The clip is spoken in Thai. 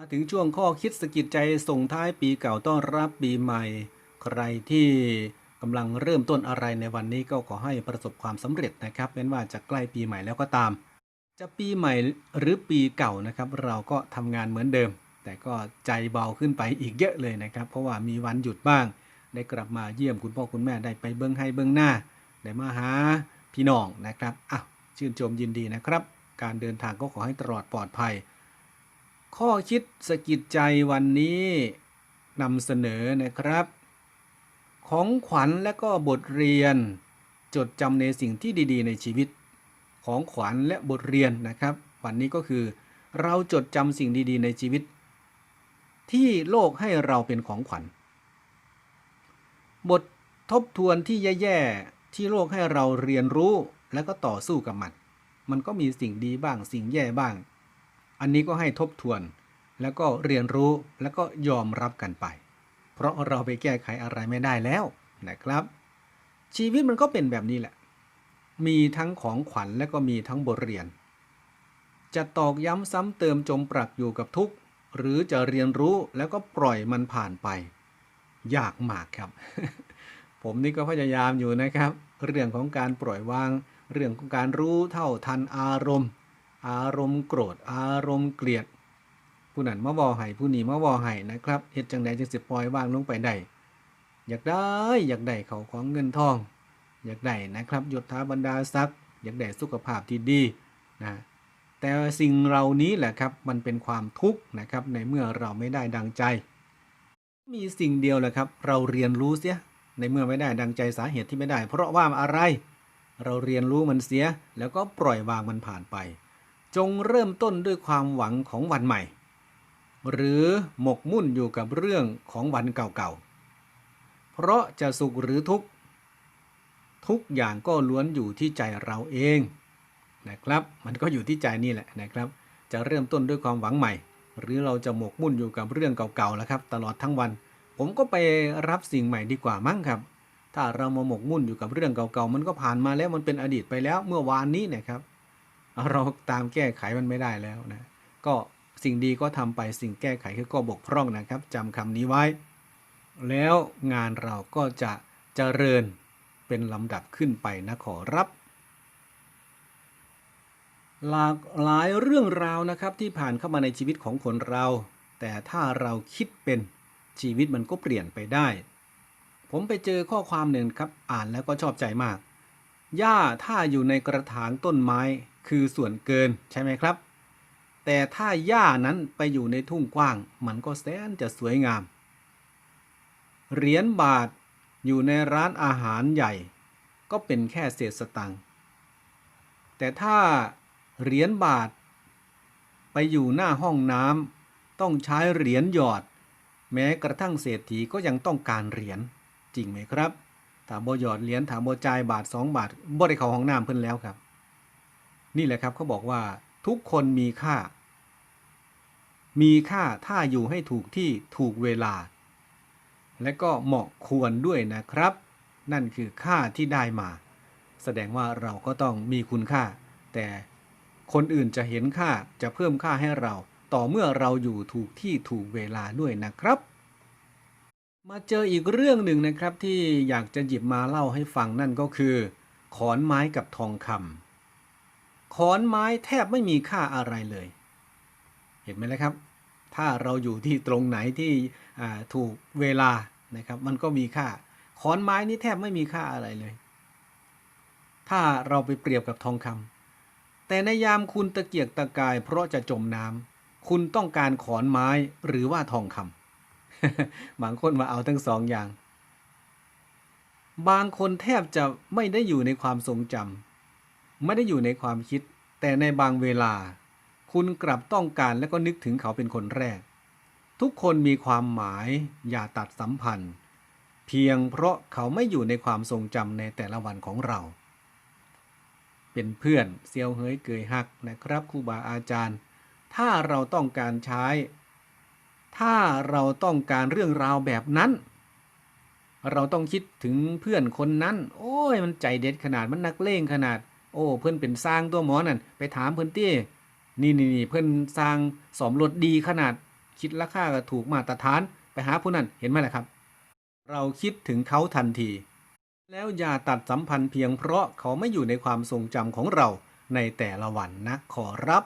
มาถึงช่วงข้อคิดสกิดใจส่งท้ายปีเก่าต้อนรับปีใหม่ ใครที่กำลังเริ่มต้นอะไรในวันนี้ก็ขอให้ประสบความสำเร็จนะครับไม่ว่าจะใกล้ปีใหม่แล้วก็ตาม จะปีใหม่หรือปีเก่านะครับ เราก็ทำงานเหมือนเดิม แต่ก็ใจเบาขึ้นไปอีกเยอะเลยนะครับ เพราะว่ามีวันหยุดบ้าง ได้กลับมาเยี่ยมคุณพ่อคุณแม่ได้ไปเบิ้งให้เบิ้งหน้าได้มาหาพี่น้องนะครับอ้าวชื่นชมยินดีนะครับ การเดินทางก็ขอให้ตลอดปลอดภัย ข้อคิดสะกิดใจวันนี้นำเสนอนะครับ ของขวัญและก็บทเรียน จดจำในสิ่งที่ดีๆ ในชีวิต ของขวัญและบทเรียนนะครับ วันนี้ก็คือ เราจดจำสิ่งดีๆ ในชีวิต ที่โลกให้เราเป็นของขวัญ บททบทวนที่แย่ๆที่โลกให้เราเรียนรู้และก็ต่อสู้กับมัน มันก็มีสิ่งดีบ้างสิ่งแย่บ้าง อันนี้ก็ให้ทบทวน แล้วก็เรียนรู้แล้วก็ยอมรับกันไป เพราะเราไปแก้ไขอะไรไม่ได้แล้วนะครับ ชีวิตมันก็เป็นแบบนี้แหละ มีทั้งของขวัญและก็มีทั้งบทเรียน จะตอกย้ำซ้ำเติมจมปรักอยู่กับทุกข์ หรือจะเรียนรู้แล้วก็ปล่อยมันผ่านไป ยากมากครับ ผมนี่ก็พยายามอยู่นะครับ เรื่องของการปล่อยวาง เรื่องของการรู้เท่าทันอารมณ์ อารมณ์โกรธ อารมณ์เกลียด ผู้นั้นมาบอให้ผู้นี้มาบอให้นะครับเฮ็ดจังใดจึงสิปล่อยวางลงไปได้อยากได้อยากได้เขาของเงินทอง อยากได้นะครับยศถาบรรดาศักดิ์อยากได้สุขภาพที่ดีนะแต่สิ่งเหล่านี้แหละครับมันเป็นความทุกข์นะครับในเมื่อเราไม่ได้ดังใจ มีสิ่งเดียวแหละครับ เราเรียนรู้เสียในเมื่อไม่ได้ดังใจสาเหตุที่ไม่ได้ เพราะว่าอะไร เราเรียนรู้มันเสียแล้วก็ปล่อยวางมันผ่านไป จงเริ่มต้นด้วยความหวังของวันใหม่ หรือหมกมุ่นอยู่กับเรื่องของวันเก่าๆ เพราะจะสุขหรือทุกข์ ทุกอย่างก็ล้วนอยู่ที่ใจเราเองนะครับ มันก็อยู่ที่ใจนี่แหละนะครับ จะเริ่มต้นด้วยความหวังใหม่ หรือเราจะหมกมุ่นอยู่กับเรื่องเก่าๆแล้วครับ ตลอดทั้งวัน ผมก็ไปรับสิ่งใหม่ดีกว่ามั้งครับ ถ้าเรามาหมกมุ่นอยู่กับเรื่องเก่าๆ มันก็ผ่านมาแล้วมันเป็นอดีตไปแล้วเมื่อวานนี้นะครับ เราตามแก้ไขมันไม่ได้แล้วนะก็สิ่งดีก็ทำไปสิ่งแก้ไขคือก็บกพร่องนะครับจำคำนี้ไว้ แล้วงานเราก็จะเจริญเป็นลำดับขึ้นไปนะขอรับหลากหลายเรื่องราวนะครับที่ผ่านเข้ามาในชีวิตของคนเรา แต่ถ้าเราคิดเป็นชีวิตมันก็เปลี่ยนไปได้ ผมไปเจอข้อความหนึ่งครับ อ่านแล้วก็ชอบใจมาก หญ้าถ้าอยู่ในกระถางต้นไม้ คือส่วนเกินใช่ไหมครับ แต่ถ้าหญ้านั้นไปอยู่ในทุ่งกว้าง มันก็แสนจะสวยงาม เหรียญบาทอยู่ในร้านอาหารใหญ่ ก็เป็นแค่เศษสตังค์แต่ถ้าเหรียญบาท ไปอยู่หน้าห้องน้ำต้องใช้เหรียญหยอด แม้กระทั่งเศรษฐีก็ยังต้องการเหรียญจริงไหมครับถามบ่หยอดเหรียญถามบ่จ่ายบาทสองบาทบ่ได้เข้าห้องน้ำเพิ่นแล้วครับ นี่แหละครับเขาบอกว่าทุกคนมีค่า มีค่าถ้าอยู่ให้ถูกที่ถูกเวลา และก็เหมาะควรด้วยนะครับ นั่นคือค่าที่ได้มา แสดงว่าเราก็ต้องมีคุณค่า แต่คนอื่นจะเห็นค่าจะเพิ่มค่าให้เรา ต่อเมื่อเราอยู่ถูกที่ถูกเวลาด้วยนะครับ มาเจออีกเรื่องหนึ่งนะครับที่อยากจะหยิบมาเล่าให้ฟังนั่นก็คือ ขอนไม้กับทองคำ ขอนไม้แทบไม่มีค่าอะไรเลย เห็นไหมล่ะครับ ถ้าเราอยู่ที่ตรงไหนที่ถูกเวลานะครับมันก็มีค่า ขอนไม้นี่แทบไม่มีค่าอะไรเลย ถ้าเราไปเปรียบกับทองคำแต่ในยามคุณตะเกียกตะกาย เพราะจะจมน้ำคุณต้องการขอนไม้หรือว่าทองคำบางคนมาเอาทั้งสองอย่าง บางคนแทบจะไม่ได้อยู่ในความทรงจำไม่ได้อยู่ในความคิด แต่ในบางเวลา คุณกลับต้องการและก็นึกถึงเขาเป็นคนแรก ทุกคนมีความหมายอย่าตัดสัมพันธ์ เพียงเพราะเขาไม่อยู่ในความทรงจำในแต่ละวันของเรา เป็นเพื่อนเซียวเฮยเกยหักนะครับครูบาอาจารย์ ถ้าเราต้องการใช้ ถ้าเราต้องการเรื่องราวแบบนั้นเราต้องคิดถึงเพื่อนคนนั้น โอ้ยมันใจเด็ดขนาดมันนักเลงขนาด โอ้ เพื่อนเป็นสร้างตัวหมอนั่นไปถามเพื่อนตี้นี่นี่นี่เพื่อนสร้างสอมรถดีขนาด คิดราคาก็ถูกมาตรฐานไปหาผู้นั้นเห็นไหมล่ะครับ เราคิดถึงเขาทันที แล้วอย่าตัดสัมพันธ์เพียงเพราะเขาไม่อยู่ในความทรงจำของเราในแต่ละวันนะขอรับ